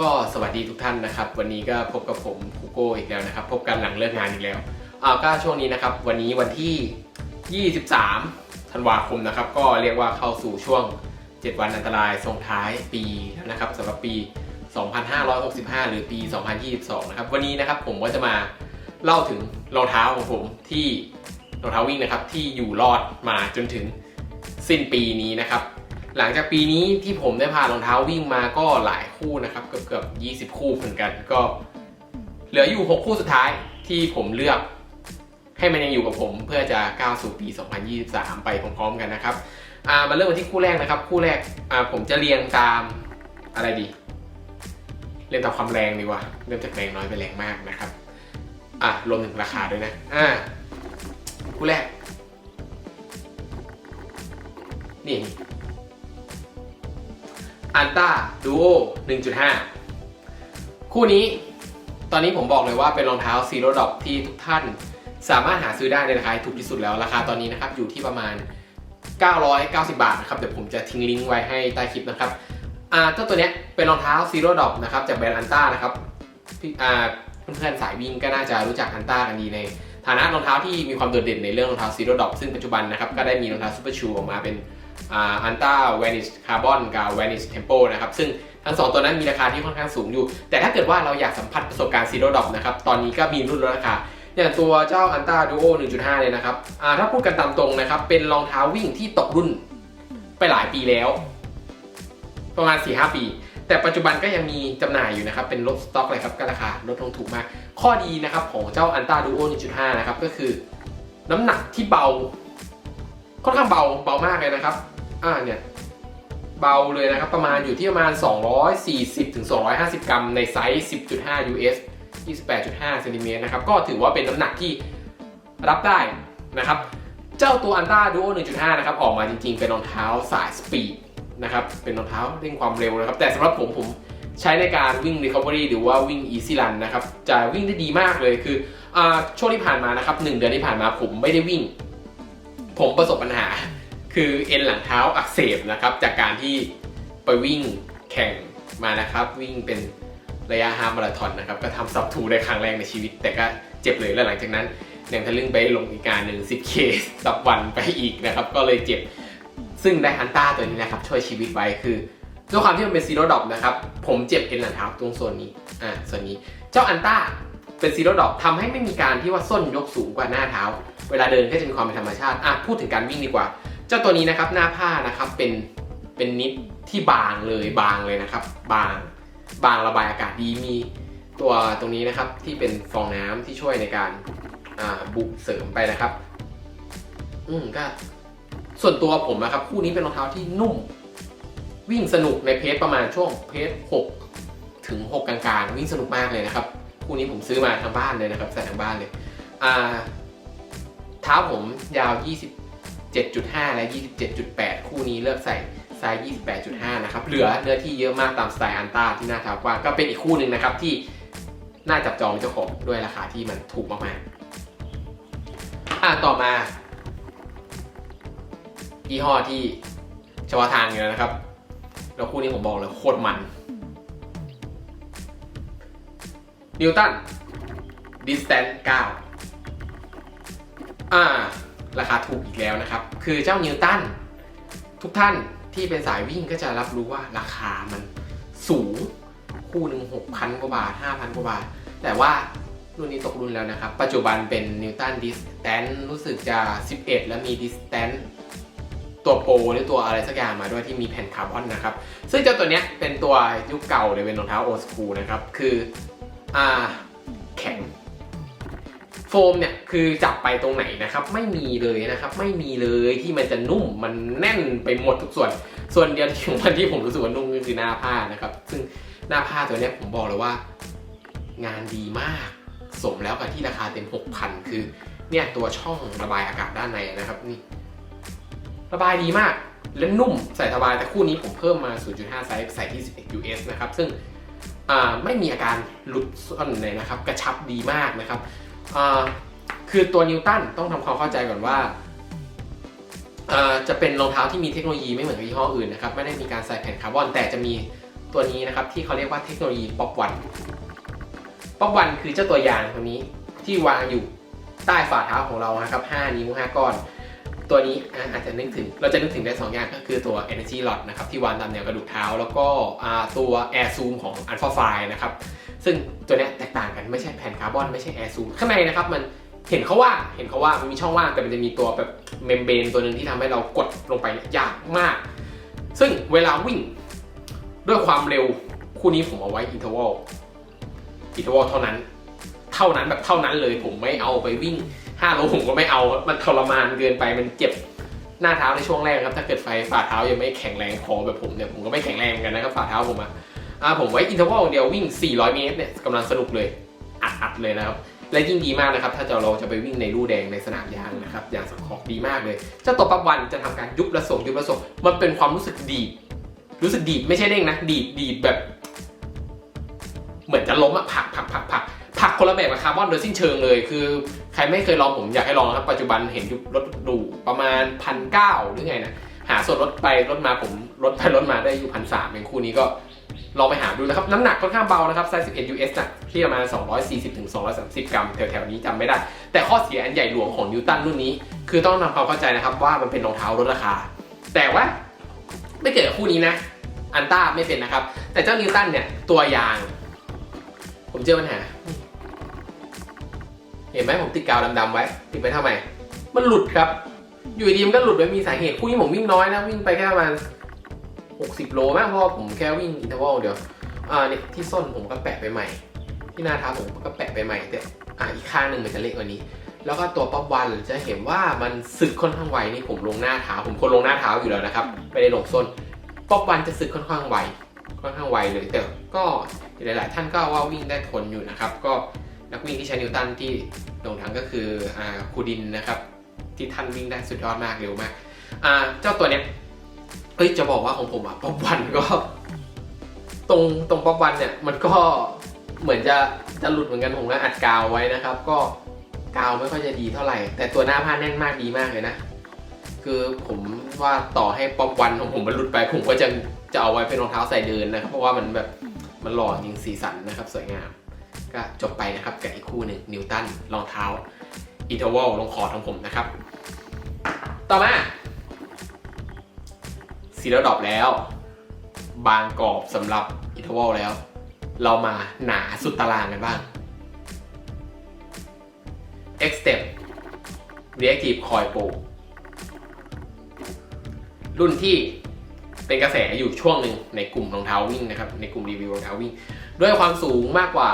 ก็สวัสดีทุกท่านนะครับ วันนี้ก็พบกับผมคูโก้อีกแล้วนะครับ พบกันหลังเลิกงานอีกแล้วอ่าก็ช่วงนี้นะครับ วันนี้วันที่ 23 ธันวาคมนะครับ ก็เรียกว่าเข้าสู่ช่วง 7 วันอันตรายส่งท้ายปีแล้วนะครับสำหรับปี 2565 หรือปี 2022 นะครับ วันนี้นะครับผมก็จะมาเล่าถึงรองเท้าของผมที่รองเท้าวิ่งนะครับที่อยู่รอดมาจนถึงสิ้นปีนี้นะครับ หลังจากปีนี้ที่ผมได้พารองเท้าวิ่งมาก็หลายคู่นะครับ เกือบเกือบ20 คู่เหมือนกัน ก็เหลืออยู่ 6 คู่สุดท้ายที่ผมเลือกให้มันยังอยู่กับผมเพื่อจะก้าวสู่ปี 2023 ไปพร้อมๆกันนะครับมาเริ่มกันที่คู่แรกนะครับ คู่แรกผมจะเรียงตามอะไรดี เรียงตามความแรงดีกว่าเริ่มจากแรงน้อยไปแรงมากนะครับอะรวมถึงราคาด้วยนะอ่าคู่แรก นี่ อันต้าดูโอ1.5 คู่นี้ตอนนี้ผมบอกเลยว่าเป็นรองเท้าซีโร่ดอปที่ทุกท่านสามารถหาซื้อได้ในราคาถูกที่สุดแล้ว ราคาตอนนี้นะครับอยู่ที่ประมาณ 990 บาทนะครับเดี๋ยวผมจะทิ้งลิงก์ไว้ให้ใต้คลิปนะครับอ่าเจ้าตัวเนี้ยเป็นรองเท้าซีโร่ดอปนะครับจากแบรนด์อันต้านะครับพี่อ่าเพื่อนๆสายวิ่งก็น่าจะรู้จักอันต้ากันดีในฐานะรองเท้าที่มีความโดดเด่นในเรื่องรองเท้าซีโร่ดอปซึ่งปัจจุบันนะครับก็ได้มีรองเท้าซูเปอร์ชูออกมาเป็น อันต้าแวนิชคาร์บอนกับแวนิชเทมโปนะครับ ซึ่งทั้งสองตัวนั้นมีราคาที่ค่อนข้างสูงอยู่ แต่ถ้าเกิดว่าเราอยากสัมผัสประสบการณ์ซีโร่ดอปนะครับ ตอนนี้ก็มีรุ่นลดราคา อย่างตัวเจ้าอันต้าดูโอ1.5 เนี่ยนะครับถ้าพูดกันตามตรงนะครับ เป็นรองเท้าวิ่งที่ตกรุ่นไปหลายปีแล้ว ประมาณ 4-5 ปี แต่ปัจจุบันก็ยังมีจำหน่ายอยู่นะครับ เป็นลดสต็อกเลยครับก็ราคาลดลงถูกมาก ข้อดีนะครับของเจ้าอันต้าดูโอ1.5 นะครับก็คือ น้ำหนักที่เบาค่อนข้างเบาเบามากเลยนะครับ อ่าเนี่ยเบาเลยนะครับ ประมาณอยู่ที่ประมาณ 240ถึง250 กรัม ในไซส์ 10.5 US 28.5เซนติเมตรนะครับ ก็ถือว่าเป็นน้ำหนักที่รับได้นะครับ เจ้าตัวอันต้าดูโอ1.5 นะครับ ออกมาจริงๆ เป็นรองเท้าสายสปีดนะครับ เป็นรองเท้าเร่งความเร็วนะครับ แต่สำหรับผมผมใช้ในการวิ่ง Recovery หรือว่าวิ่ง Easy Run นะครับ จะวิ่งได้ดีมากเลยคืออช่วงที่ผ่านมานะครับหนึ่งเดือนที่ผ่านมาผมไม่ได้วิ่ง ผมประสบปัญหา คือเอ็นหลังเท้าอักเสบนะครับ จากการที่ไปวิ่งแข่งมานะครับ วิ่งเป็นระยะฮามาราธอนนะครับ ก็ทำสับทูได้ครั้งแรกในชีวิต แต่ก็เจ็บเลยแล้วหลังจากนั้นยังทะลึ่งไปลงอีกการหนึ่ง 10K สับวันไปอีกนะครับ ก็เลยเจ็บ ซึ่งได้อันต้าตัวนี้นะครับ ช่วยชีวิตไว้คือด้วยความที่มันเป็นซีโรดอปนะครับ ผมเจ็บเอ็นหลังเท้าตรงส่วนนี้ อ่าส่วนนี้ เจ้าอันต้าเป็นซีโรดอปทำให้ไม่มีการที่ว่าส้นยกสูงกว่าหน้าเท้า เวลาเดินก็จะมีความเป็นธรรมชาติ อะพูดถึงการวิ่งดีกว่า เจ้าตัวนี้นะครับหน้าผ้านะครับเป็นเป็นนิดที่บางเลยบางเลยนะครับ บางบางระบายอากาศดีมีตัวตรงนี้นะครับที่เป็นฟองน้ำที่ช่วยในการบุกเสริมไปนะครับ อืมก็ส่วนตัวผมนะครับ คู่นี้เป็นรองเท้าที่นุ่ม วิ่งสนุกในเพจประมาณช่วงเพจ6ถึง6กลางๆ วิ่งสนุกมากเลยนะครับ คู่นี้ผมซื้อมาทางบ้านเลยนะครับใส่ทางบ้านเลย อ่าเท้าผมยาว 27.5 และ 27.8 คู่นี้เลือกใส่ไซส์ 28.5 นะครับ เหลือเนื้อที่เยอะมากตามสไตล์อันต้าที่หน้าเท้ากว้างก็เป็นอีกคู่หนึ่งนะครับที่น่าจับจองเจ้าของด้วยราคาที่มันถูกมากๆอ่าต่อมายี่ห้อที่เฉพาะทางอยู่แล้วนะครับ แล้วคู่นี้ผมบอกเลยโคตรมันนิวตันดิสแตน9อ่า ราคาถูกอีกแล้วนะครับ คือเจ้านิวตันทุกท่านที่เป็นสายวิ่งก็จะรับรู้ว่าราคามันสูง คู่หนึ่ง6,000กว่าบาท5,000กว่าบาท แต่ว่ารุ่นนี้ตกรุ่นแล้วนะครับ ปัจจุบันเป็นนิวตันดิสแตนรู้สึกจะ 11 แล้วมีดิสแตนตัวโปรหรือตัวอะไรสักอย่างมาด้วยที่มีแผ่นคาร์บอนนะครับ ซึ่งเจ้าตัวเนี้ยเป็นตัวยุคเก่าเลยเป็นรองเท้าโอ o คูนะครับ คืออ่าแข็ง มเนี่ยคือจับไปตรงไหนนะครับ ไม่มีเลยนะครับ ไม่มีเลยที่มันจะนุ่มมันแน่นไปหมดทุกส่วน ส่วนเดียวที่วันที่ผมรู้สึกว่านุ่มก็คือหน้าผ้านะครับ ซึ่งหน้าผ้าตัวนี้ผมบอกเลยว่า งานดีมากสมแล้วกับที่ราคาเต็ม 6,000 คือ เนี่ยตัวช่องระบายอากาศด้านในนะครับนี่ ระบายดีมากและนุ่มใส่สบายแต่คู่นี้ผมเพิ่มมา 0.5 ไซส์ใส่ที่ 11 US นะครับ ซึ่งไม่มีอาการหลุดซ่อนเลยนะครับ กระชับดีมากนะครับ คือตัวนิวตันต้องทำความเข้าใจก่อนว่าจะเป็นรองเท้าที่มีเทคโนโลยีไม่เหมือนกับยี่ห้ออื่นนะครับไม่ได้มีการใส่แผ่นคาร์บอน แต่จะมีตัวนี้นะครับที่เขาเรียกว่าเทคโนโลยีป๊อปวันป๊อปวันคือเจ้าตัวยางตัวนี้ที่วางอยู่ใต้ฝ่าเท้าของเรานะครับ 5 นิ้ว 5 ก้อน ตัวนี้อาจจะนึกถึงเราจะนึกถึงได้ 2 อย่างก็คือตัว Energy Lot นะครับที่วางตามแนวกระดูกเท้า แล้วก็ตัว Air Zoom ของ Alpha f i นะครับ ซึ่งตัวนี้แตกต่างกันไม่ใช่แผ่นคาร์บอนไม่ใช่ Air Zoom ข้างในนะครับมันเห็นเขาว่าเห็นเขาว่ามันมีช่องว่างแต่มันจะมีตัวแบบเมมเบรนตัวหนึ่งที่ทำให้เรากดลงไปยากมาก ซึ่งเวลาวิ่งด้วยความเร็วคู่นี้ผมเอาไว้อินเทอร์วอลอินเทอร์วอลเท่านั้น เท่านั้นแบบเท่านั้นเลยผมไม่เอาไปวิ่ง5โลผมก็ไม่เอา มันทรมานเกินไปมันเจ็บหน้าเท้าในช่วงแรกครับ ถ้าเกิดไฟฝ่าเท้ายังไม่แข็งแรงพอแบบผมเนี่ยผมก็ไม่แข็งแรงเหมือนกันนะครับฝ่าเท้าผมอะ อ่าผมไว้อินเทอร์วลเดียววิ่ง 400 เมตรเนี่ยกำลังสนุกเลยอัดๆเลยนะครับและยิ่งดีมากนะครับ ถ้าจะเราจะไปวิ่งในลู่แดงในสนามยางนะครับยางสังเคราะห์ดีมากเลยเจ้าตัวปั๊บวันจะทำการยุบและส่งยุบและส่งมันเป็นความรู้สึกดีดรู้สึกดีดไม่ใช่เด้งนะดีดดีดแบบ เหมือนจะล้มอะผักผักผักผักผักคนละแบบกับคาร์บอนโดยสิ้นเชิงเลยคือ ใครไม่เคยลองผมอยากให้ลองครับปัจจุบันเห็นยู่รถดูประมาณพันเก้าหรือไงนะหาส่วนลดไปลดมาผมลดไปลดมาได้อยู่พันสามเป็นคู่นี้ก็ ลองไปหาดูนะครับ น้ำหนักค่อนข้างเบานะครับไซส์11 US นะที่ประมาณ 240ถึง230 กรัมแถวๆนี้จำไม่ได้ แต่ข้อเสียอันใหญ่หลวงของนิวตันรุ่นนี้ คือต้องทำความเข้าใจนะครับว่ามันเป็นรองเท้าลดราคา แต่ว่าไม่เกิดกับคู่นี้นะ อันต้าไม่เป็นนะครับ แต่เจ้านิวตันเนี่ยตัวยาง ผมเจอปัญหา เห็นไหมผมติดกาวดำๆไว้ ติดไปทำไม มันหลุดครับ อยู่ดีมันก็หลุดไปมีสาเหตุคู่นี้ผมวิ่งน้อยนะวิ่งไปแค่ประมาณ 60 โลมากเพราะว่าผมแค่วิ่งอินเทอร์วัลเดียวอ่าเนี่ยที่ส้นผมก็แปะไปใหม่ ที่หน้าเท้าผมก็แปะไปใหม่แต่อ่าอีกข้างหนึ่งมันจะเล็กกว่านี้ แล้วก็ตัวป๊อปวันจะเห็นว่ามันสึกค่อนข้างไวนี่ผมลงหน้าเท้าผมคนลงหน้าเท้าอยู่แล้วนะครับไม่ได้ลงส้นป๊อปวันจะสึกค่อนข้างไวค่อนข้างไวเลย แต่ก็หลาย ๆ ท่านก็ว่าวิ่งได้ทนอยู่นะครับ ก็นักวิ่งที่ใช้นิวตันที่โด่งดังก็คืออ่าคูดินนะครับที่ท่านวิ่งได้สุดยอดมากเร็วมากอ่าเจ้าตัวเนี้ย เอ้ยจะบอกว่าของผมอะป๊อปวันก็ ตรงตรงป๊อปวันเนี่ยมันก็เหมือนจะจะหลุดเหมือนกันผมก็อัดกาวไว้นะครับ ก็กาวไม่ค่อยจะดีเท่าไหร่ แต่ตัวหน้าผ้าแน่นมากดีมากเลยนะ คือผมว่าต่อให้ป๊อปวันของผมมันหลุดไปผมก็จะจะเอาไว้เป็นรองเท้าใส่เดินนะครับ เพราะว่ามันแบบมันหล่อจริงสีสันนะครับ สวยงาม ก็จบไปนะครับกับอีกคู่หนึ่งนิวตันรองเท้าอินเทอร์วลลงคอร์ดของผมนะครับ ต่อมา ซีแล้วดรอปแล้ว บางกรอบสำหรับอินเทอร์วลแล้ว เรามาหนาสุดตารางกันบ้าง X Step Reactive Coil Pro รุ่นที่เป็นกระแสอยู่ช่วงหนึ่งในกลุ่มรองเท้าวิ่งนะครับ ในกลุ่มรีวิวรองเท้าวิ่ง ด้วยความสูงมากกว่า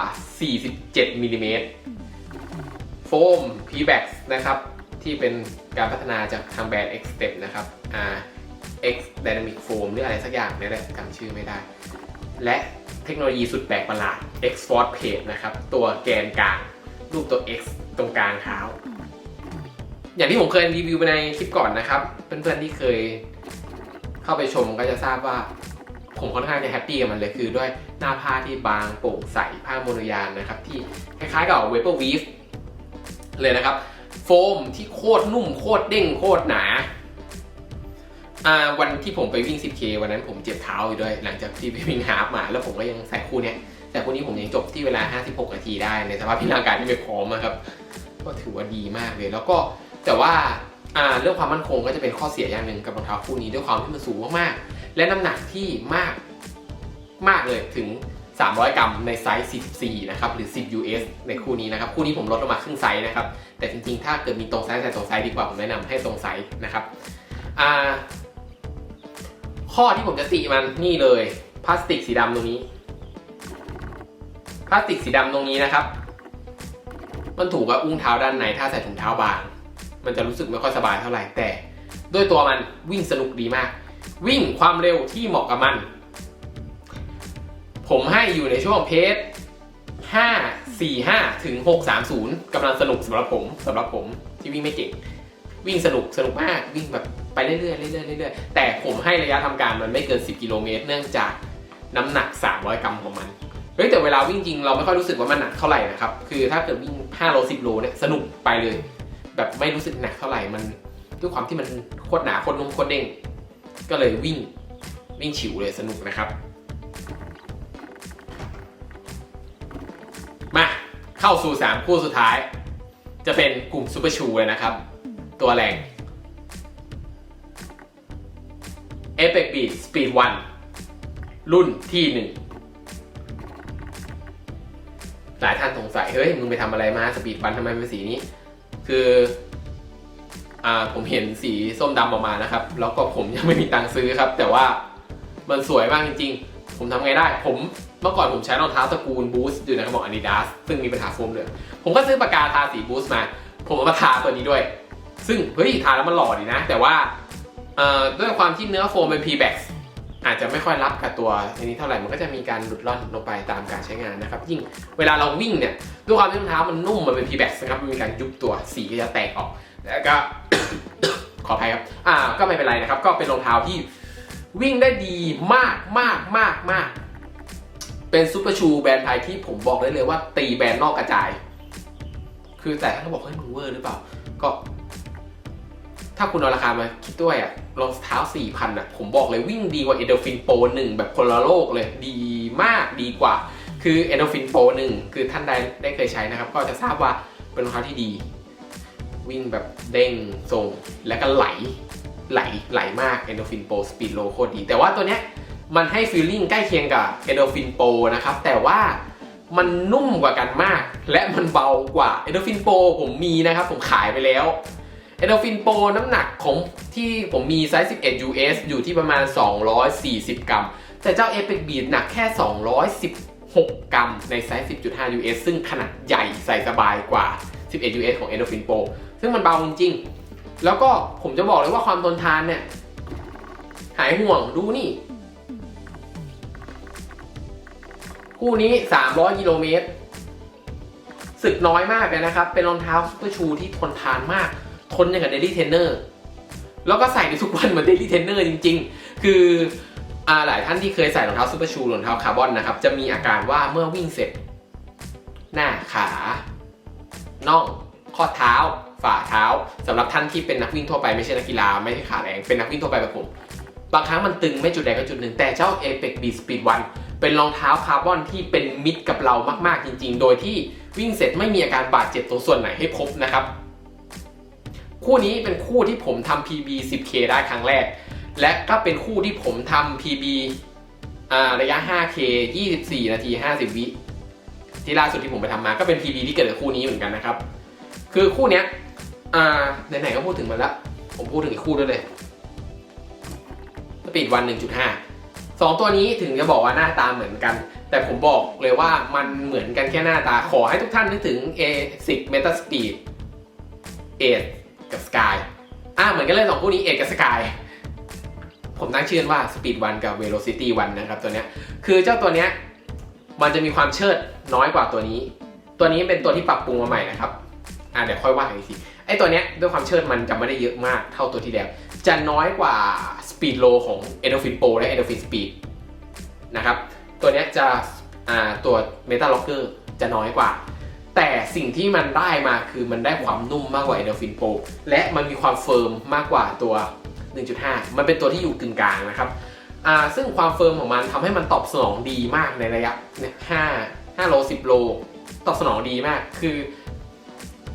47มิลลิเมตรโฟม p b a x นะครับ ที่เป็นการพัฒนาจากทางแบรนด์ X Step นะครับ R X Dynamic Foam หรืออะไรสักอย่างเนี่ยแหละจำชื่อไม่ได้ และเทคโนโลยีสุดแปลกประหลาด X Force Plate นะครับ ตัวแกนกลาง รูปตัว X ตรงกลางเท้า อย่างที่ผมเคยรีวิวไปในคลิปก่อนนะครับ เพื่อนๆที่เคยเข้าไปชมก็จะทราบว่าผมค่อนข้างจะแฮปปี้กับมันเลยคือด้วยหน้าผ้าที่บางโปร่งใสผ้าโมโนยางนะครับ ที่คล้ายๆกับเวเปอร์วีฟเลยนะครับ โฟมที่โคตรนุ่มโคตรเด้งโคตรหนา อ่าวันที่ผมไปวิ่ง 10K วันนั้นผมเจ็บเท้าอยู่ด้วย หลังจากที่ไปวิ่งฮาฟมา แล้วผมก็ยังใส่คู่เนี้ยแต่คู่นี้ผมยังจบที่เวลา 56 นาทีได้ ในสภาพที่ร่างกายที่ไม่พร้อมครับ ก็ถือว่าดีมากเลย แล้วก็แต่ว่าอ่าเรื่องความมั่นคงก็จะเป็นข้อเสียอย่างหนึ่งกับรองเท้าคู่นี้ด้วยความที่มันสูงมากๆ และน้ำหนักที่มากมากเลยถึง 300 กรัมในไซส์ 44 นะครับ หรือ 10 US ในคู่นี้นะครับ คู่นี้ผมลดลงมาครึ่งไซส์นะครับ แต่จริงๆ ถ้าเกิดมีตรงไซส์ใส่ตรงไซส์ดีกว่า ผมแนะนำให้ตรงไซส์นะครับ อ่า ข้อที่ผมจะติมันนี่เลย พลาสติกสีดำตรงนี้ พลาสติกสีดำตรงนี้นะครับ มันถูกกับอุ้งเท้าด้านในถ้าใส่ถุงเท้าบาง มันจะรู้สึกไม่ค่อยสบายเท่าไหร่แต่ด้วยตัวมันวิ่งสนุกดีมาก วิ่งความเร็วที่เหมาะกับมัน ผมให้อยู่ในช่วงเพจ5 4 5 ถึง 6 3 0กำลังสนุกสำหรับผมสำหรับผมที่วิ่งไม่เก่ง วิ่งสนุกสนุกมากวิ่งแบบไปเรื่อยๆเรื่อยๆเรื่อยๆแต่ผมให้ระยะทำการมันไม่เกิน 10 กิโลเมตร เนื่องจากน้ำหนัก 300 กรัมของมันเฮ้ยแต่เวลาวิ่งจริงเราไม่ค่อยรู้สึกว่ามันหนักเท่าไหร่นะครับ คือถ้าเกิดวิ่ง5โล10โลเนี่ยสนุกไปเลย แบบไม่รู้สึกหนักเท่าไหร่มันด้วยความที่มันโคตรหนาโคตรนุ่มโคตรเด้งก็เลยวิ่งวิ่งฉิวเลยสนุกนะครับ มาเข้าสู่ 3 คู่สุดท้าย จะเป็นกลุ่มซูเปอร์ชูเลยนะครับ ตัวแรง a p e x Beat Speed 1 รุ่นที่ 1 หลายท่านสงสัย เฮ้ย มึงไปทำอะไรมาสปีดวันทำไมเป็นสีนี้ คืออ่าผมเห็นสีส้มดำออกมานะครับ แล้วก็ผมยังไม่มีตังค์ซื้อครับ แต่ว่ามันสวยมากจริง ๆ ผมทำไงได้ ผมเมื่อก่อนผมใช้รองเท้าตระกูลบูสต์อยู่ในกระบอก Adidas ซึ่งมีปัญหาโฟมเหลืองผมก็ซื้อปากกาทาสีบูสต์มา ผมเอามาทาตัวนี้ด้วย ซึ่งเฮ้ยทาแล้วมันหล่อดีนะ แต่ว่าด้วยความที่เนื้อโฟมเป็น P-Bax อาจจะไม่ค่อยรับกับตัวอันนี้เท่าไหร่มันก็จะมีการหลุดล่อนลงไปตามการใช้งานนะครับ ยิ่งเวลาเราวิ่งเนี่ยด้วยความที่รองเท้ามันนุ่มมันเป็น P-Bax นะครับมันมีการยุบตัวสีก็จะแตกออก แล้วก็ขออภัยครับ อ่า ก็ไม่เป็นไรนะครับ ก็เป็นรองเท้าที่วิ่งได้ดีมากมากมากมาก เป็นซูเปอร์ชูแบรนด์ไทยที่ผมบอกได้เลยว่าตีแบรนด์นอกกระจาย คือแต่ท่านก็บอกเฮ้ยมึงเวอร์หรือเปล่า ก็ ถ้าคุณเอาราคามาคิดด้วยอะรองเท้า 4,000อะผมบอกเลยวิ่งดีกว่า e n d o r p h i n Pro 1แบบคนละโลกเลยดีมากดีกว่า คือ e n d o r p h i n Pro 1คือท่านใดได้เคยใช้นะครับ ก็จะทราบว่าเป็นรองเท้าที่ดี วิ่งแบบเด้งทรงแล้วก็ไหลไหลไหลมาก e n d o r p h i n Pro Speed Low โคตรดี แต่ว่าตัวเนี้ยมันให้ฟีลลิ่งใกล้เคียงกับ e n d o r p h i n Pro นะครับ แต่ว่ามันนุ่มกว่ากันมาก และมันเบากว่า e n d o r p h i n Pro ผมมีนะครับ ผมขายไปแล้ว e n d o r p h i n Pro น้ำหนักของที่ผมมีไซส์ 11 US อยู่ที่ประมาณ 240 กรัม แต่เจ้า Apex Beat หนักแค่ 216 กรัม ในไซส์ 10.5 US ซึ่งขนาดใหญ่ใส่สบายกว่า 11 US ของ Endorphin Pro ซึ่งมันเบาจริง แล้วก็ผมจะบอกเลยว่าความทนทานเนี่ย หายห่วงดูนี่ คู่นี้ 300 กิโลเมตรสึกน้อยมากเลยนะครับ เป็นรองเท้าซุปเปอร์ชูที่ทนทานมาก ทนอย่างกับเดลี่เทนเนอร์แล้วก็ใส่ในทุกวันเหมือนเดลี่เทนเนอร์จริง ๆ คืออหลายท่านที่เคยใส่รองเท้าซุปเปอร์ชูรองเท้าคาร์บอนนะครับ จะมีอาการว่าเมื่อวิ่งเสร็จ หน้าขาน่องข้อเท้า ฝ่าเท้าสำหรับท่านที่เป็นนักวิ่งทั่วไปไม่ใช่นักกีฬาไม่ใช่ขาแรงเป็นนักวิ่งทั่วไปแบบผมบางครั้งมันตึงไม่จุดใดก็จุดหนึ่ง แต่เจ้า Apex Beat Speed 1เป็นรองเท้าคาร์บอนที่เป็นมิตรกับเรามากๆจริง ๆ โดยที่วิ่งเสร็จไม่มีอาการบาดเจ็บตรงส่วนไหนให้พบนะครับ คู่นี้เป็นคู่ที่ผมทำ PB 10K ได้ครั้งแรก และก็เป็นคู่ที่ผมทำ PB อ่าระยะ 5K 24 นาที 50 วิที่ล่าสุดที่ผมไปทำมาก็เป็น PB ที่เกิดกับคู่นี้เหมือนกันนะครับ คือคู่เนี้ยอ่าไหนๆก็พูดถึงมันแล้วผมพูดถึงอีกคู่ด้วยเลยสปีดวัน 1.5สองตัวนี้ถึงจะบอกว่าหน้าตาเหมือนกัน แต่ผมบอกเลยว่ามันเหมือนกันแค่หน้าตาขอให้ทุกท่านนึกถึง A10 Meta Speed 8 กับ Sky อ่าเหมือนกันเลยสองคู่นี้8กับ Sky ผมตั้งชื่อว่า Speed 1 กับ Velocity 1 นะครับตัวเนี้ยคือเจ้าตัวเนี้ยมันจะมีความเชิดน้อยกว่าตัวนี้ ตัวนี้เป็นตัวที่ปรับปรุงมาใหม่นะครับอ่าเดี๋ยวค่อยว่ากันอีกทีไอตัวเนี้ยด้วยความเชิดมันจะไม่ได้เยอะมากเท่าตัวที่แล้ว จะน้อยกว่า Speed Low ของ Endorphin Pro และ Endorphin Speed นะครับตัวเนี้ยจะอ่าตัว Meta Locker จะน้อยกว่า แต่สิ่งที่มันได้มาคือมันได้ความนุ่มมากกว่า Endorphin Pro และมันมีความเฟิร์มมากกว่าตัว 1.5 มันเป็นตัวที่อยู่กึ่งกลางนะครับอ่าซึ่งความเฟิร์มของมันทำให้มันตอบสนองดีมากในระยะเนี่ย5 5โล10โล ตอบสนองดีมากคือ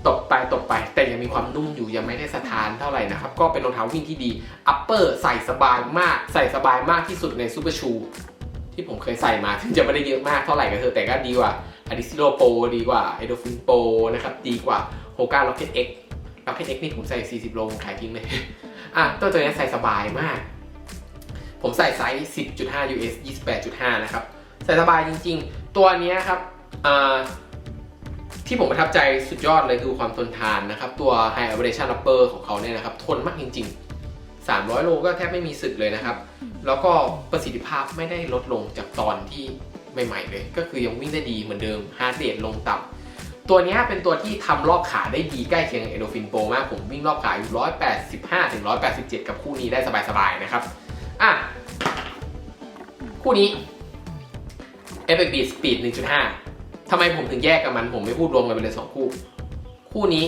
ตบไปตบไป แต่ยังมีความนุ่มอยู่ยังไม่ได้สถานเท่าไหร่นะครับ ก็เป็นรองเท้าวิ่งที่ดีอัปเปอร์ใส่สบายมากใส่สบายมากที่สุดในซูเปอร์ชูที่ผมเคยใส่มาถึงจะไม่ได้เยอะมากเท่าไหร่ก็เถอะแต่ก็ดีกว่า a d i s i l o Pro ดีกว่า e d o f i n Pro นะครับดีกว่า Hoka Rocket X Rocket X นี่ผมใส่ 40 โลขายทิ้งเลย อะตัวตัวนี้ใส่สบายมาก ผมใส่ไซส์ 10.5 US 28.5 นะครับ ใส่สบายจริง ๆ ตัวนี้ครับที่ผมประทับใจสุดยอดเลยคือความทนทานนะครับ ตัว High Abrasion Upper ของเขาเนี่ยนะครับ ทนมากจริง ๆ 300 โลก็แทบไม่มีสึกเลยนะครับ แล้วก็ประสิทธิภาพไม่ได้ลดลงจากตอนที่ ใหม่ๆเลยก็คือยังวิ่งได้ดีเหมือนเดิมฮาร์ดเรทลงต่ำตัวนี้เป็นตัวที่ทำรอบขาได้ดีใกล้เคียงกับ Endorphin Pro มากผมวิ่งรอบขาอยู่185ถึง187 กับคู่นี้ได้สบายๆนะครับอะคู่นี้ e p i c Beat Speed 1.5ทำไมผมถึงแยกกับมัน ผมไม่พูดรวมกันไปเลยสองคู่ คู่นี้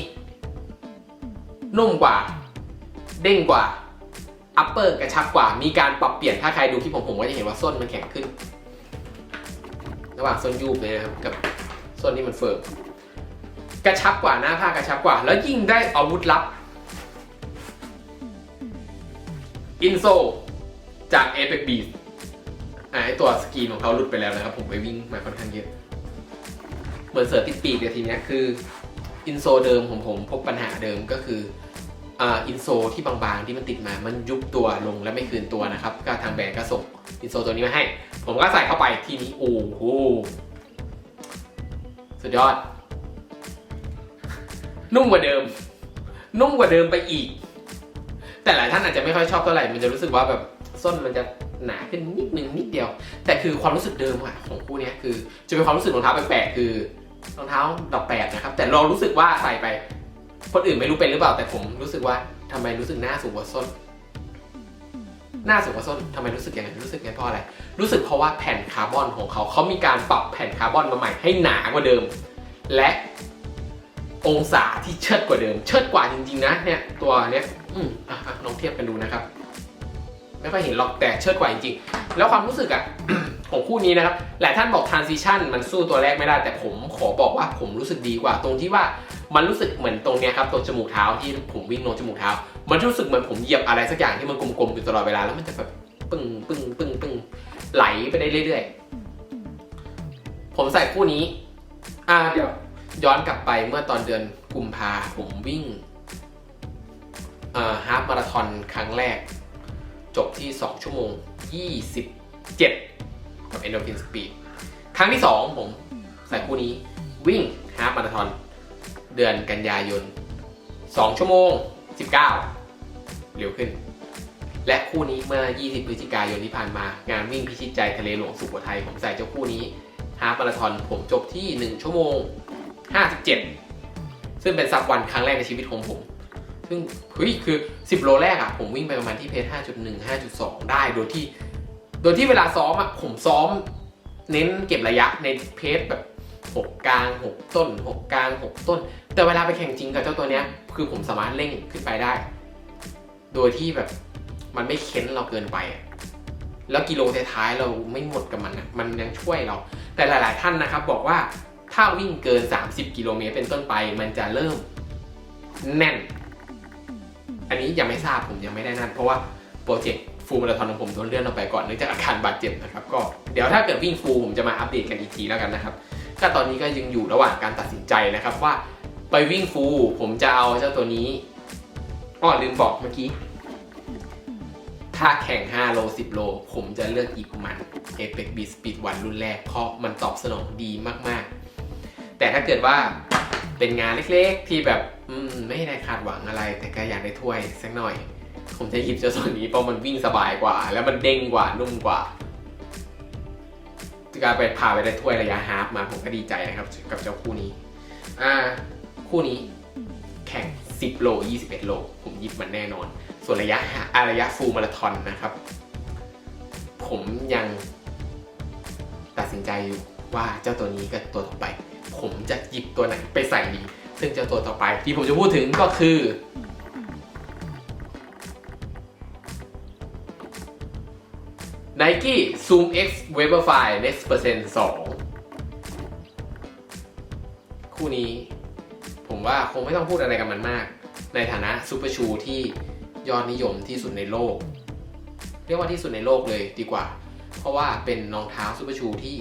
นุ่มกว่า เด้งกว่าอัปเปอร์กระชับกว่า มีการปรับเปลี่ยนถ้าใครดูที่ผมผมก็จะเห็นว่าส้นมันแข็งขึ้น ระหว่างส้นยูบเลยนะครับกับส้นที่มันเฟิร์มกระชับกว่าหน้าผ้ากระชับกว่า แล้วยิ่งได้อาวุธลับอินโซจาก a p e x b e a s อ่าไอตัวสกีนของเขาหลุดไปแล้วนะครับ ผมไปวิ่งมาค่อนข้างเยอะเหมือนเสือติดปีกเดี๋ยทีเนี้ยคืออินโซเดิมของผมพบปัญหาเดิมก็คือ อินโซที่บางๆที่มันติดมา มันยุบตัวลงและไม่คืนตัวนะครับ ก็ทางแบรนด์ก็ส่งอินโซตัวนี้มาให้ ผมก็ใส่เข้าไปทีนี้โอ้โหสุดยอด นุ่มกว่าเดิม นุ่มกว่าเดิมไปอีก แต่หลายท่านอาจจะไม่ค่อยชอบเท่าไหร่ มันจะรู้สึกว่าแบบส้นมันจะหนาขึ้นนิดนึงนิดเดียว แต่คือความรู้สึกเดิมอะของคู่นี้คือ จะเป็นความรู้สึกรองเท้าแปลกๆคือรองเท้าดอกแปดนะครับ แต่เรารู้สึกว่าใส่ไป คนอื่นไม่รู้เป็นหรือเปล่าแต่ผมรู้สึกว่าทำไมรู้สึกหน้าสูงกว่าส้น หน้าสูงกว่าส้นทำไมรู้สึกอย่างนั้นรู้สึกไงเพราะอะไร รู้สึกเพราะว่าแผ่นคาร์บอนของเขาเขามีการปรับแผ่นคาร์บอนมาใหม่ให้หนากว่าเดิม และองศาที่เชิดกว่าเดิม เชิดกว่าจริงๆนะเนี่ยตัวเนี้ยอืมลองเทียบกันดูนะครับ ไม่ค่อยเห็นหรอกแต่เชิดกว่าจริงๆแล้วความรู้สึกอะ ของคู่นี้นะครับหลายท่านบอก transition มันสู้ตัวแรกไม่ได้ แต่ผมขอบอกว่าผมรู้สึกดีกว่า ตรงที่ว่ามันรู้สึกเหมือนตรงเนี้ยครับตรงจมูกเท้าที่ผมวิ่งลงจมูกเท้า มันรู้สึกเหมือนผมเหยียบอะไรสักอย่างที่มันกลมๆอยู่ตลอดเวลาแล้วมันจะแบบปึ้งปึ้งปึ้งปึ้งไหลไปได้เรื่อยๆ ผมใส่คู่นี้ อ่าเดี๋ยวย้อนกลับไปเมื่อตอนเดือนกุมภาผมวิ่งฮาฟมาราธอนครั้งแรก จบที่ 2 ชั่วโมง 27 กับ Endorphin Speed ครั้งที่ 2 ผมใส่คู่นี้วิ่งฮาฟมาราธอนเดือนกันยายน 2 ชั่วโมง 19 เร็วขึ้น และคู่นี้เมื่อ 20 พฤศจิกายนที่ผ่านมา งานวิ่งพิชิตใจทะเลหลวงสุโขทัยผมใส่เจ้าคู่นี้ฮาฟมาราธอนผมจบที่ 1 ชั่วโมง 57 ซึ่งเป็นซับวันครั้งแรกในชีวิตของผม ซึ่งเฮ้ยคือ 10 โลแรกอะผมวิ่งไปประมาณที่เพจ5.1 5.2 ได้โดยที่ โดยที่เวลาซ้อมอะผมซ้อม เน้นเก็บระยะในเพจแบบ6กกลาง6ต้น6กกลาง6ต้น แต่เวลาไปแข่งจริงกับเจ้าตัวเนี้ย คือผมสามารถเร่งขึ้นไปได้ โดยที่แบบมันไม่เค้นเราเกินไป แล้วกิโลท้ายๆเราไม่หมดกับมันอะมันยังช่วยเรา แต่หลาย ๆ ท่านนะครับ บอกว่าถ้าวิ่งเกิน 30 กิโลเมตรเป็นต้นไป มันจะเริ่มแน่น อันนี้ยังไม่ทราบผมยังไม่ได้นั่นเพราะว่าโปรเจกต์ ฟูลมาราธอนของผมโดนเลื่อนออกไปก่อนเนื่องจากอาการบาดเจ็บนะครับก็เดี๋ยวถ้าเกิดวิ่งฟูลผมจะมาอัปเดตกันอีกทีแล้วกันนะครับก็ตอนนี้ก็ยังอยู่ระหว่างการตัดสินใจนะครับว่าไปวิ่งฟูลผมจะเอาเจ้าตัวนี้อ้อลืมบอกเมื่อกี้ถ้าแข่ง 5 โล 10 โล ผมจะเลือกอีกมัน Apex B Speed 1รุ่นแรก เพราะมันตอบสนองดีมากๆ แต่ถ้าเกิดว่าเป็นงานเล็กๆ ที่แบบ อืม ไม่ได้คาดหวังอะไร แต่ก็อยากได้ถ้วยสักหน่อย ผมจะหยิบเจ้าตัวนี้เพราะมันวิ่งสบายกว่า แล้วมันเด้งกว่านุ่มกว่าการไปพาไปได้ถ้วยระยะฮาล์ฟมาผมก็ดีใจนะครับ กับเจ้าคู่นี้ อ่า คู่นี้ แข่ง 10 โล 21 โล ผมหยิบมันแน่นอน ส่วนระยะอาระยะฟูลมาราธอนนะครับ ผมยังตัดสินใจอยู่ว่าเจ้าตัวนี้กับตัวต่อไป ผมจะหยิบตัวไหนไปใส่ดี ซึ่งเจ้าตัวต่อไปที่ผมจะพูดถึงก็คือ Nike Zoom X Vaporfly Next Percent 2 คู่นี้ ผมว่าคงไม่ต้องพูดอะไรกับมันมาก ในฐานะซูเปอร์ชูที่ยอดนิยมที่สุดในโลก เรียกว่าที่สุดในโลกเลยดีกว่า เพราะว่าเป็นรองเท้าซูเปอร์ชูที่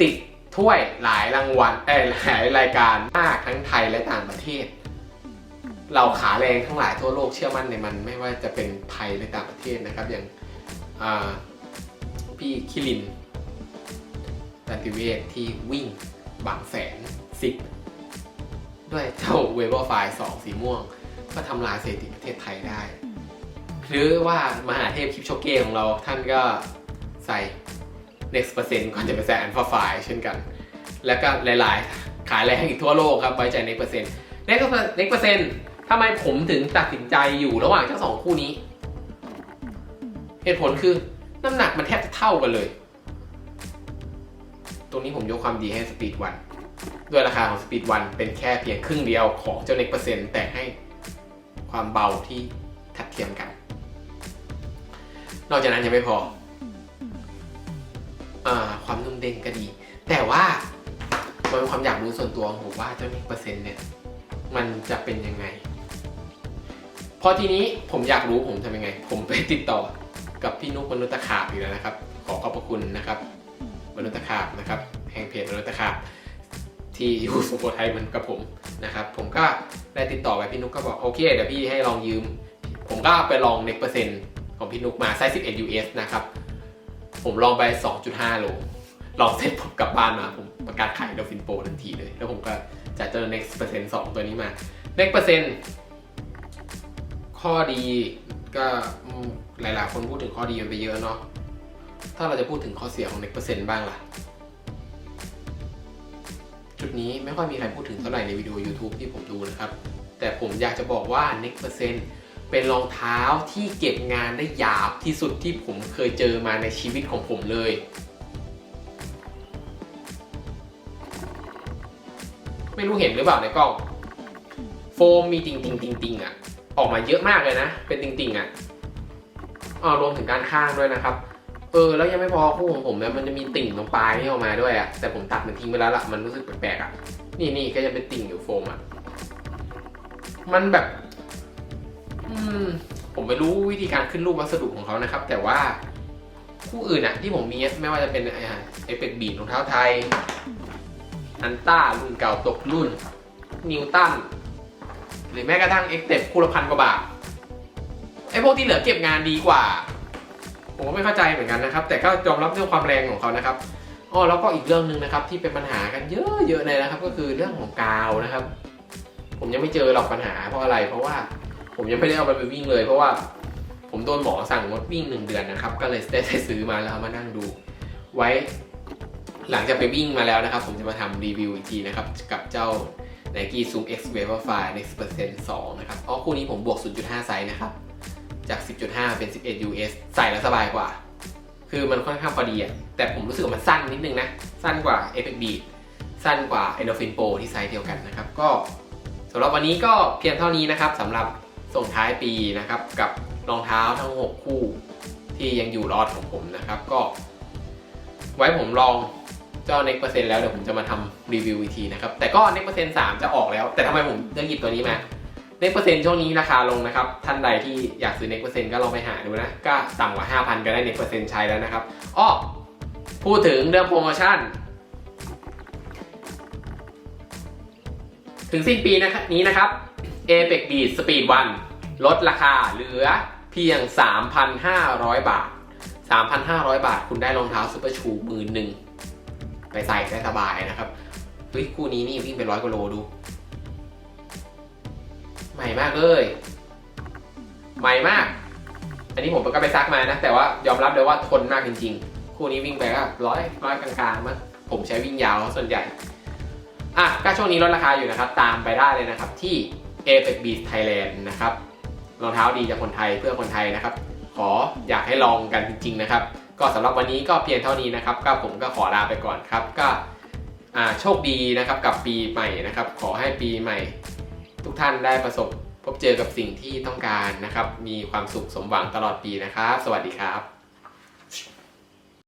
ติดถ้วยหลายรางวัลหลายรายการมากทั้งไทยและต่างประเทศเราขาแรงทั้งหลายทั่วโลกเชื่อมั่นในมัน ไม่ว่าจะเป็นไทยหรือต่างประเทศนะครับอย่าง พี่คิรินตันติเวศที่วิ่งบางแสนสิบด้วยเจ้าเวเบอร์ไฟล์2สีม่วง ก็ทำลายสถิติประเทศไทยได้ หรือว่ามหาเทพคลิปโชเก้ของเราท่านก็ใส่ next percent ก่อนจะไปใส่ alpha file เช่นกัน แล้วก็หลายๆ ขายแรงอีกทั่วโลกครับไว้ใจ next percent next next percent ทำไมผมถึงตัดสินใจอยู่ระหว่างเจ้าสองคู่นี้ เหตุผลคือน้ำหนักมันแทบจะเท่ากันเลย ตรงนี้ผมยกความดีให้สปีดวันด้วยราคาของ Speed 1เป็นแค่เพียงครึ่งเดียวของเจ้า Next Percent แต่ให้ความเบาที่ทัดเทียมกัน นอกจากนั้นยังไม่พออความนุ่มเด้งก็ดี แต่ว่ามันเป็นความอยากรู้ส่วนตัวของผมว่าเจ้าเน็กเปอร์เซ็นต์เนี่ยมันจะเป็นยังไง พอทีนี้ผมอยากรู้ผมทำยังไง ผมไปติดต่อ กับพี่นุกมนุษย์ตะขาบอีกแล้วนะครับ ขอขอบพระคุณนะครับมนุษย์ตะขาบนะครับ แห่งเพจมนุษย์ตะขาบที่อยู่สุโขทัยเหมือนกับผมนะครับ ผมก็ได้ติดต่อไปพี่นุกก็บอกโอเคเดี๋ยวพี่ให้ลองยืม ผมก็ไปลองเน็กเปอร์เซ็นต์ของพี่นุกมาไซส์11 US นะครับ ผมลองไป 2.5 โล ลองเสร็จผมกลับบ้านมา ผมประกาศขายดอฟินโปทันทีเลย แล้วผมก็จัดเจอ next percent 2ตัวนี้มา next percent ข้อดีก็ หลายๆ คนพูดถึงข้อดีมันไปเยอะเนาะ ถ้าเราจะพูดถึงข้อเสียของ next percent บ้างล่ะ จุดนี้ไม่ค่อยมีใครพูดถึงเท่าไหร่ในวิดีโอ YouTube ที่ผมดูนะครับ แต่ผมอยากจะบอกว่า next percent เป็นรองเท้าที่เก็บงานได้หยาบที่สุดที่ผมเคยเจอมาในชีวิตของผมเลย ไม่รู้เห็นหรือเปล่าในกล้อง โฟมมีติ่งติ่งติ่งติ่งอะออกมาเยอะมากเลยนะ เป็นติ่งติ่งอะ ออรวมถึงการข้างด้วยนะครับเออแล้วยังไม่พอคู่ของผมเนี่ยมันจะมีติ่งตรงปลายนี่ออกมาด้วยอะแต่ผมตัดมันทิ้งไปแล้วล่ะมันรู้สึกแปลกๆอะนี่นี่ก็จะเป็นติ่งอยู่โฟมอะมันแบบ อืม ผมไม่รู้วิธีการขึ้นรูปวัสดุของเขานะครับ แต่ว่าคู่อื่นอะ ที่ผมมีไม่ว่าจะเป็นไอ้เอฟเฟกบีดรองเท้าไทยอันต้ารุ่นเก่าตกรุ่น นิวตันหรือแม้กระทั่งเอ็กเต็คู่ละพันกว่าบาท ไอ้พวกที่เหลือเก็บงานดีกว่า ผมก็ไม่เข้าใจเหมือนกันนะครับ แต่ก็ยอมรับเรื่องความแรงของเขานะครับอ๋อแล้วก็อีกเรื่องหนึ่งนะครับ ที่เป็นปัญหากันเยอะๆเลยนะครับ ก็คือเรื่องของกาวนะครับ ผมยังไม่เจอหรอกปัญหาเพราะอะไร เพราะว่าผมยังไม่ได้เอามันไปวิ่งเลย เพราะว่าผมโดนหมอสั่งงดวิ่งหนึ่งเดือนนะครับ ก็เลยได้ซื้อมาแล้วเอามานั่งดู ไว้ หลังจากไปวิ่งมาแล้วนะครับ ผมจะมาทำรีวิวอีกทีนะครับ กับเจ้า Nike Zoom X Vaporfly Next Percent 2นะครับอ๋อคู่นี้ผมบวก 0.5 ไซส์นะครับ จาก 10.5 เป็น 11 US ใส่แล้วสบายกว่า คือมันค่อนข้างพอดีอะแต่ผมรู้สึกว่ามันสั้นนิดนึงนะ สั้นกว่า Apex Beat สั้นกว่า Endorphin Pro ที่ไซส์เดียวกันนะครับ ก็สำหรับวันนี้ก็เพียงเท่านี้นะครับสำหรับส่งท้ายปีนะครับ กับรองเท้าทั้ง 6 คู่ ที่ยังอยู่รอดของผมนะครับ ก็ ไว้ผมลองเจ้า Next Percent แล้วเดี๋ยวผมจะมาทำรีวิวอีกทีนะครับ แต่ก็ Next Percent 3จะออกแล้ว แต่ทำไมผมเลือกหยิบตัวนี้มา Next Percent ช่วงนี้ราคาลงนะครับ ท่านใดที่อยากซื้อ Next Percent ก็ลองไปหาดูนะ ก็ต่ำกว่า 5,000 ก็ได้ Next Percent ใช้แล้วนะครับอ้อพูดถึงเรื่องโปรโมชั่น ถึงสิ้นปีนะนี้นะครับ Apex Beat Speed 1ลดราคาเหลือเพียง 3,500 บาท 3,500 บาท คุณได้รองเท้าซูเปอร์ชูมือหนึ่งไปใส่ได้สบายนะครับเฮ้ยคู่นี้นี่วิ่งไปร้อยกว่าโลดู ใหม่มากเลย ใหม่มาก อันนี้ผมก็ไปซักมานะ แต่ว่ายอมรับเลยว่าทนมากจริงๆ คู่นี้วิ่งไปก็ร้อยร้อยกลางๆมั้งผมใช้วิ่งยาวส่วนใหญ่ อะก็ช่วงนี้ลดราคาอยู่นะครับ ตามไปได้เลยนะครับ ที่ Apex Beat Thailand นะครับรองเท้าดีจากคนไทยเพื่อคนไทยนะครับ ขออยากให้ลองกันจริง ๆ นะครับ ก็สำหรับวันนี้ก็เพียงเท่านี้นะครับก็ผมก็ขอลาไปก่อนครับ ก็โชคดีนะครับกับปีใหม่นะครับ ขอให้ปีใหม่ ทุกท่านได้ประสบพบเจอกับสิ่งที่ต้องการนะครับ มีความสุขสมหวังตลอดปีนะครับ สวัสดีครับ